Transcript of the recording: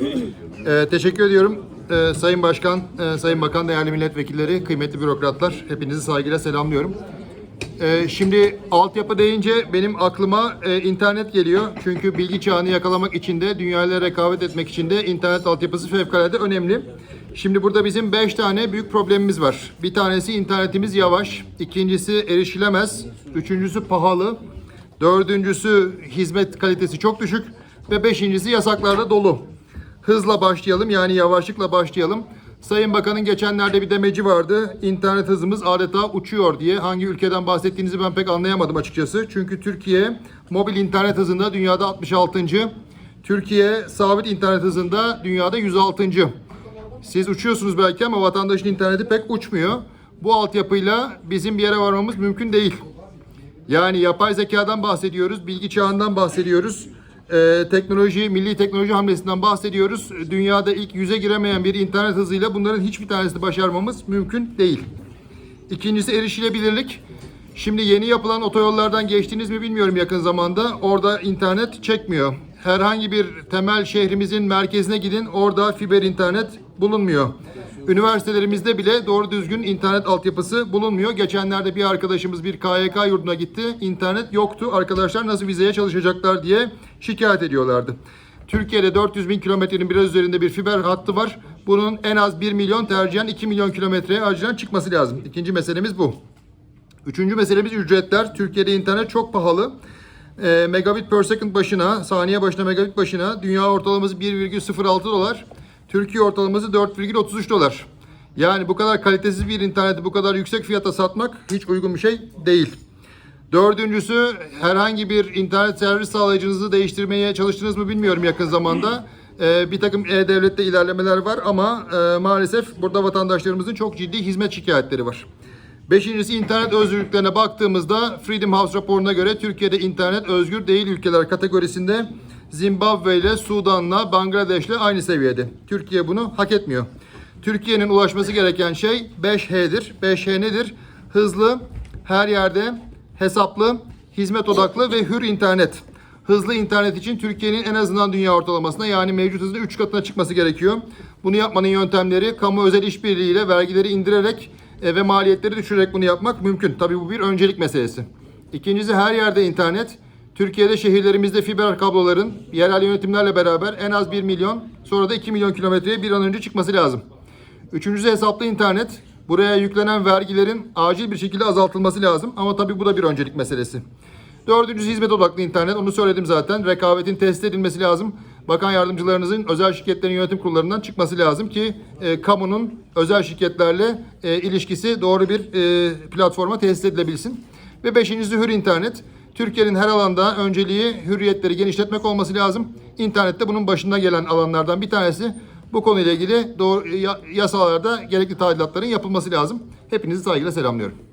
Ee, teşekkür ediyorum. Ee, Sayın Başkan, e, Sayın Bakan, değerli milletvekilleri, kıymetli bürokratlar, hepinizi saygıyla selamlıyorum. Ee, şimdi altyapı deyince benim aklıma e, internet geliyor. Çünkü bilgi çağını yakalamak için de, dünyayla rekabet etmek için de internet altyapısı fevkalade önemli. Şimdi burada bizim 5 tane büyük problemimiz var. Bir tanesi internetimiz yavaş, ikincisi erişilemez, üçüncüsü pahalı, dördüncüsü hizmet kalitesi çok düşük ve beşincisi yasaklarla dolu. Hızla başlayalım yani yavaşlıkla başlayalım. Sayın Bakan'ın geçenlerde bir demeci vardı. İnternet hızımız adeta uçuyor diye. Hangi ülkeden bahsettiğinizi ben pek anlayamadım açıkçası. Çünkü Türkiye mobil internet hızında dünyada 66. Türkiye sabit internet hızında dünyada 106. Siz uçuyorsunuz belki ama vatandaşın interneti pek uçmuyor. Bu altyapıyla bizim bir yere varmamız mümkün değil. Yani yapay zekadan bahsediyoruz, bilgi çağından bahsediyoruz. Ee, teknoloji, milli teknoloji hamlesinden bahsediyoruz. Dünyada ilk yüze giremeyen bir internet hızıyla bunların hiçbir tanesini başarmamız mümkün değil. İkincisi erişilebilirlik. Şimdi yeni yapılan otoyollardan geçtiniz mi bilmiyorum yakın zamanda. Orada internet çekmiyor. Herhangi bir temel şehrimizin merkezine gidin orada fiber internet bulunmuyor. Üniversitelerimizde bile doğru düzgün internet altyapısı bulunmuyor. Geçenlerde bir arkadaşımız bir KYK yurduna gitti. İnternet yoktu. Arkadaşlar nasıl vizeye çalışacaklar diye şikayet ediyorlardı. Türkiye'de 400 bin kilometrenin biraz üzerinde bir fiber hattı var. Bunun en az 1 milyon tercihen 2 milyon kilometreye acilen çıkması lazım. İkinci meselemiz bu. Üçüncü meselemiz ücretler. Türkiye'de internet çok pahalı. E, megabit per second başına, saniye başına megabit başına dünya ortalaması 1,06 dolar. Türkiye ortalaması 4,33 dolar. Yani bu kadar kalitesiz bir interneti bu kadar yüksek fiyata satmak hiç uygun bir şey değil. Dördüncüsü herhangi bir internet servis sağlayıcınızı değiştirmeye çalıştınız mı bilmiyorum yakın zamanda. Ee, bir takım e-devlette ilerlemeler var ama e, maalesef burada vatandaşlarımızın çok ciddi hizmet şikayetleri var. Beşincisi internet özgürlüklerine baktığımızda Freedom House raporuna göre Türkiye'de internet özgür değil ülkeler kategorisinde Zimbabwe ile Sudan'la Bangladeş'le aynı seviyede. Türkiye bunu hak etmiyor. Türkiye'nin ulaşması gereken şey 5H'dir. 5H nedir? Hızlı, her yerde, hesaplı, hizmet odaklı ve hür internet. Hızlı internet için Türkiye'nin en azından dünya ortalamasına yani mevcut hızının 3 katına çıkması gerekiyor. Bunu yapmanın yöntemleri kamu özel işbirliğiyle vergileri indirerek ve maliyetleri düşürerek bunu yapmak mümkün. Tabii bu bir öncelik meselesi. İkincisi her yerde internet. Türkiye'de şehirlerimizde fiber kabloların yerel yönetimlerle beraber en az 1 milyon sonra da 2 milyon kilometreye bir an önce çıkması lazım. Üçüncüsü hesaplı internet. Buraya yüklenen vergilerin acil bir şekilde azaltılması lazım ama tabii bu da bir öncelik meselesi. Dördüncüsü hizmet odaklı internet. Onu söyledim zaten. Rekabetin test edilmesi lazım. Bakan yardımcılarınızın özel şirketlerin yönetim kurullarından çıkması lazım ki e, kamunun özel şirketlerle e, ilişkisi doğru bir e, platforma tesis edilebilsin. Ve beşincisi hür internet. Türkiye'nin her alanda önceliği hürriyetleri genişletmek olması lazım. İnternette bunun başında gelen alanlardan bir tanesi. Bu konuyla ilgili doğru, ya- yasalarda gerekli tadilatların yapılması lazım. Hepinizi saygıyla selamlıyorum.